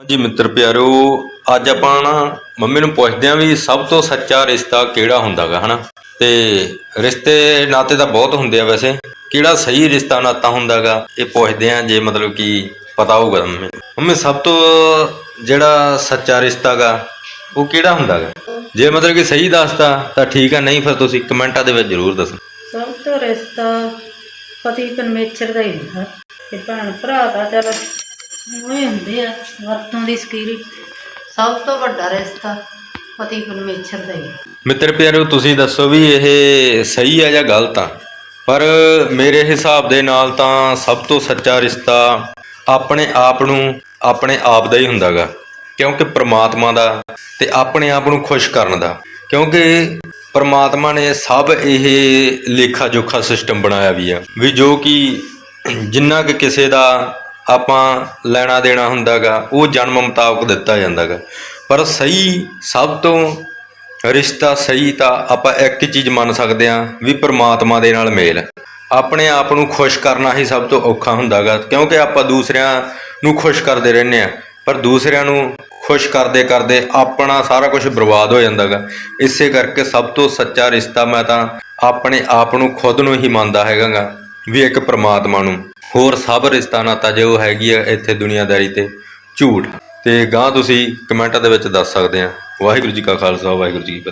ਹਾਂਜੀ ਮਿੱਤਰ ਪਿਆਰੋ, ਅੱਜ ਆਪਾਂ ਨਾ ਮੰਮੀ ਨੂੰ ਪੁੱਛਦੇ ਆਂ ਵੀ ਸਭ ਤੋਂ ਸੱਚਾ ਰਿਸ਼ਤਾ ਕਿਹੜਾ ਹੁੰਦਾਗਾ ਹਨਾ? ਤੇ ਰਿਸ਼ਤੇ ਨਾਤੇ ਤਾਂ ਬਹੁਤ ਹੁੰਦੇ ਆ ਵੈਸੇ। ਕਿਹੜਾ ਸਹੀ ਰਿਸ਼ਤਾ ਨਾਤਾ ਹੁੰਦਾਗਾ ਇਹ ਪੁੱਛਦੇ ਆਂ ਜੇ ਮਤਲਬ ਕਿ ਪਤਾ ਹੋਊਗਾ ਮੰਮੀ ਮੰਮੀ, ਸਭ ਤੋਂ ਜਿਹੜਾ ਸੱਚਾ ਰਿਸ਼ਤਾਗਾ ਉਹ ਕਿਹੜਾ ਹੁੰਦਾਗਾ ਜੇ ਮਤਲਬ ਕਿ ਸਹੀ ਦੱਸਦਾ ਤਾਂ ਠੀਕ ਆ, ਨਹੀਂ ਫਿਰ ਤੁਸੀਂ ਕਮੈਂਟਾਂ ਦੇ ਵਿੱਚ ਜ਼ਰੂਰ ਦੱਸੋ। ਸਭ ਤੋਂ ਰਿਸ਼ਤਾ ਪਤੀ ਪਰਮੇਸ਼ਰ ਦਾ ਹੀ ਹੁੰਦਾ। ਤੇ ਭੈਣ ਭਰਾ ਦਾ ਚਲ ਉਹ ਹੁੰਦੇ ਆ, ਵਰਤੋਂ ਦੀ ਸਕੀਰੀ ਸਭ ਤੋਂ ਵੱਡਾ ਰਿਸ਼ਤਾ ਪਤੀ ਪਰਮੇਸ਼ਰ ਦਾ ਹੀ ਮਿੱਤਰ ਪਿਆਰਿਓ ਤੁਸੀਂ ਦੱਸੋ ਵੀ ਇਹ ਸਹੀ ਹੈ ਜਾਂ ਗਲਤ ਆ? ਪਰ ਮੇਰੇ ਹਿਸਾਬ ਦੇ ਨਾਲ ਤਾਂ ਸਭ ਤੋਂ ਸੱਚਾ ਰਿਸ਼ਤਾ ਆਪਣੇ ਆਪ ਨੂੰ ਆਪਣੇ ਆਪ ਦਾ ਹੀ ਹੁੰਦਾਗਾ। ਕਿਉਂਕਿ ਪ੍ਰਮਾਤਮਾ ਦਾ ਤੇ ਆਪਣੇ ਆਪ ਨੂੰ ਖੁਸ਼ ਕਰਨ ਦਾ। ਕਿਉਂਕਿ ਪ੍ਰਮਾਤਮਾ ਨੇ ਸਭ ਇਹ ਲੇਖਾ ਜੋਖਾ ਸਿਸਟਮ ਬਣਾਇਆ ਵੀ ਆ। ਵੀ ਜੋ ਕਿ ਜਿੰਨਾ ਕਿ ਕਿਸੇ ਦਾ ਆਪਾਂ ਲੈਣਾ ਦੇਣਾ ਹੁੰਦਾਗਾ, ਉਹ ਜਨਮ ਮੁਤਾਬਕ ਦਿੱਤਾ ਜਾਂਦਾਗਾ। ਪਰ ਸਹੀ, ਸਭ ਤੋਂ ਰਿਸ਼ਤਾ ਸਹੀ ਤਾਂ ਆਪਾਂ ਇੱਕ ਚੀਜ਼ ਮੰਨ ਸਕਦੇ ਹਾਂ, ਵੀ ਪ੍ਰਮਾਤਮਾ ਦੇ ਨਾਲ ਮੇਲ। ਆਪਣੇ ਆਪ ਨੂੰ ਖੁਸ਼ ਕਰਨਾ ਹੀ ਸਭ ਤੋਂ ਔਖਾ ਹੁੰਦਾਗਾ, ਕਿਉਂਕਿ ਆਪਾਂ ਦੂਸਰਿਆਂ ਨੂੰ ਖੁਸ਼ ਕਰਦੇ ਰਹਿੰਦੇ ਆ ਪਰ ਦੂਸਰਿਆਂ ਨੂੰ ਖੁਸ਼ ਕਰਦੇ ਕਰਦੇ ਆਪਣਾ ਸਾਰਾ ਕੁਝ ਬਰਬਾਦ ਹੋ ਜਾਂਦਾਗਾ। ਇਸੇ ਕਰਕੇ ਸਭ ਤੋਂ ਸੱਚਾ ਰਿਸ਼ਤਾ ਮੈਂ ਤਾਂ ਆਪਣੇ ਆਪ ਨੂੰ ਖੁਦ ਨੂੰ ਹੀ ਮੰਨਦਾ ਹੈਗਾਗਾ, ਵੀ ਇੱਕ ਪ੍ਰਮਾਤਮਾ ਨੂੰ। ਹੋਰ ਸਭ ਰਿਸ਼ਤਾ ਨਾਤਾ ਜੋ ਹੈਗੀ ਆ ਇੱਥੇ ਦੁਨੀਆਦਾਰੀ ਤੇ ਝੂਠ। ਤੇ ਗਾਂ ਤੁਸੀਂ ਕਮੈਂਟਾਂ ਦੇ ਵਿੱਚ ਦੱਸ ਸਕਦੇ ਆ। ਵਾਹਿਗੁਰੂ ਜੀ ਕਾ ਖਾਲਸਾ, ਵਾਹਿਗੁਰੂ ਜੀ ਕੀ ਫਤਿਹ।